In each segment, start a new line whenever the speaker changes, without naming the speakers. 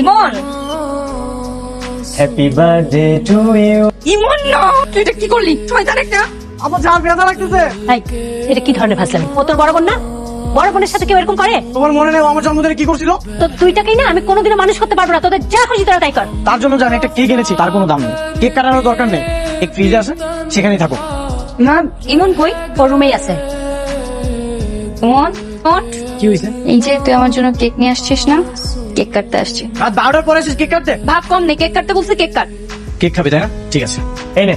Imon!
Happy birthday to you
Imon না! তুই এটা কি করলি? শয়তান একটা।
আমার যা ব্যথা লাগতেছে।
এই, এটা কি ধরনের ফাসলামি ও তোর বড় বোন না? বড় বোনের সাথে কেউ এরকম করে?
তোমার মনে নেই ও আমার জন্মদিনে কি করছিল?
তো দুইটাকেই না আমি কোনোদিনও মানুষ করতে পারব না। তোদের যা খুশি তোরা তাই কর।
তার জন্য জানি একটা কেক এনেছি তার কোনো দাম নেই। কেক কাটানোর দরকার নেই। কেক ফ্রিজে আছে সেখানেই থাকো।
না ইমন কই?
ওর রুমেই আছে।
ইমন ওঠ।
কি হয়েছে
এই যে তুই আমার জন্য কেক নিয়ে আসছিস না? কেক কাটতে আসছি।
রাত বারোটার পরে কেক কাটতে?
ভাব কম নেই কেক কাটতে বলছে কেক কাট।
কেক খাবি তাই না? ঠিক আছে। এই নে।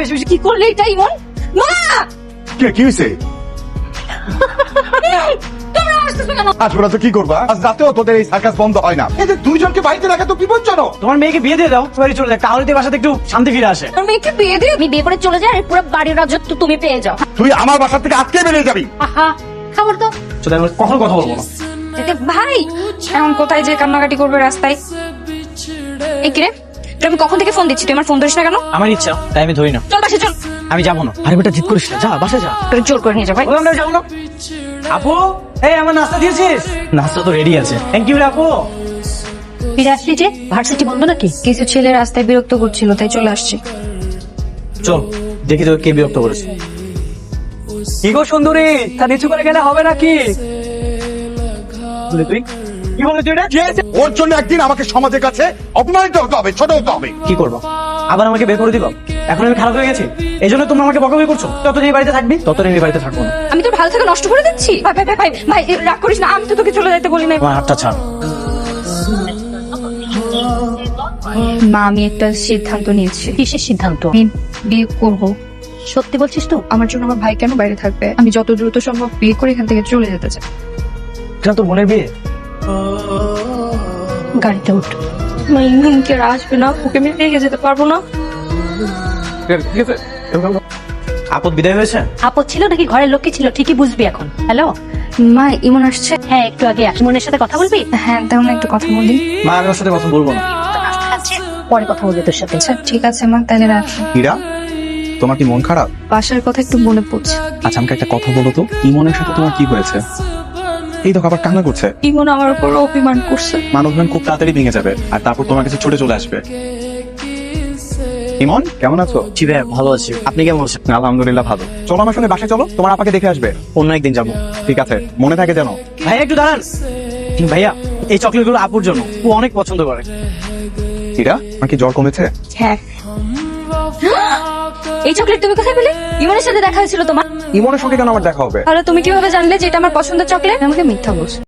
বেশি বেশি।
কি করলি এটা ইমন? মা!
কে কি হয়েছে আজ ওরা তো কি করবা? আজ রাতেও তোদের এই সার্কাস বন্ধ হয় না। এদের দুইজনকে বাড়িতে রাখা তো বিপজ্জনক।
তোমার মেয়েকে বিয়ে দিয়ে দাও বাড়ি চলে যাক। তাহলে তো বাসাতে একটু শান্তি ফিরে আসে।
তোর মেয়েকে বিয়ে দিয়ে
আমি বিয়ে করে চলে যাই আর পুরো বাড়ির রাজত্ব তুমি পেয়ে যাও।
তুই আমার বাসা থেকে আজকে বেরিয়ে যাবি।
আহা খাবার তো
চলে আমি কখন কথা বলব না।
এতে ভাই এখন কোথায় যে কান্নাকাটি করবে রাস্তায়? এই কিরে তুই আমি কখন থেকে ফোন দিচ্ছি? তুই আমার ফোন ধরিস না কেন?
আমার ইচ্ছা তাই আমি ধরি না।
চল বাসে চল।
আমি যাব না। আরে বেটা জিদ করিস না। যা বাসা যা।
তোর জোর করে নিয়ে যা ভাই।
না যাব না। আপু এই আমার নাস্তা দিয়েছিস? নাস্তা তো রেডি আছে। থ্যাংক ইউ রে আপু।
ফিরে আসলি যে? ভার্সিটি বন্ধ নাকি?
কিছু ছেলে রাস্তায় বিরক্ত করছিল তাই চলে আসছি।
চল দেখি তোকে কে বিরক্ত করেছে। কি গো সুন্দরী? তা নিচু করে গেলে হবে নাকি? তুই কি বলে তুই এটা?
ওর জন্য একদিন আমাকে সমাজের কাছে অপমানিত হতে হবে ছোট হতে হবে।
কি করব? আবার আমাকে বের করে দিল? এখন আমি খারাপ হয়ে গেছি? এই জন্য তোমরা আমাকে বকাবকি করছ? যতদিন এই বাড়িতে থাকবি? ততদিন এই বাড়িতে থাকব না।
আমি তোর ভালো থেকে নষ্ট করে দিচ্ছি? ভাই ভাই ভাই ভাই ভাই রাগ করিস না আমি তো তোকে চলে যেতে বলি না
আমার হাতটা ছাড়।
মা আমি একটা সিদ্ধান্ত নিয়েছি।
কিসের সিদ্ধান্ত?
আমি বিয়ে করব।
সত্যি বলছিস তো?
আমার জন্য আমার ভাই কেন বাইরে থাকবে? আমি যত দ্রুত সম্ভব বিয়ে করে এখান থেকে চলে যেতে চাই।
এটা তোর বোনের বিয়ে?
গাড়িতে উঠ।
মা ইমন কি আর আসবে না? ওকে আমি রেখে যেতে পারব না।
আপদ বিদায় হয়েছে?
আপদ ছিল নাকি ঘরের লোককে ছিল? ঠিকই বুঝবি এখন। হ্যালো?
মা ইমন আসছে।
হ্যাঁ একটু আগে আস। মনের সাথে কথা বলবি?
হ্যাঁ তেমন একটু কথা বলি।
মা আমি ওর সাথে কথা বলব না।
পরে কথা বলবি তোর সাথে।
আচ্ছা ঠিক আছে মা তাহলে রাখি।
হীরা? তোমার কি মন খারাপ?
বাসার কথা একটু মনে পড়ছে।
আচ্ছা আমাকে একটা কথা বলো তো। ইমনের সাথে তোমার কি হয়েছে? এই দেখো আবার কান্না করছে।
ইমন আমার উপর অভিমান করছে।
মানবমান খুব তাড়াতাড়ি ভেঙে যাবে আর তারপর তোমার কাছে ছুটে চলে আসবে। ইমন কেমন আছো?
জি ভাই ভালো আছি। আপনি কেমন আছেন?
আলহামদুলিল্লাহ ভালো। চলো আমার সঙ্গে বাসায় চলো তোমার আপাকে দেখে আসবে।
অন্য একদিন যাব।
ঠিক আছে মনে থাকে যেন।
ভাইয়া একটু দাঁড়ান। ভাইয়া এই চকলেটগুলো আপুর জন্য। ও অনেক পছন্দ করে।
হীরা আমার কি জ্বর কমেছে?
হ্যাঁ। এই চকলেট তুমি কোথায় পেলে? ইমনের সাথে দেখা হয়েছিল তোমার।
ইমনের সঙ্গে কেন আমার দেখা হবে?
তাহলে তুমি কীভাবে জানলে যে এটা আমার পছন্দের চকলেট? আমাকে মিথ্যা বলছো।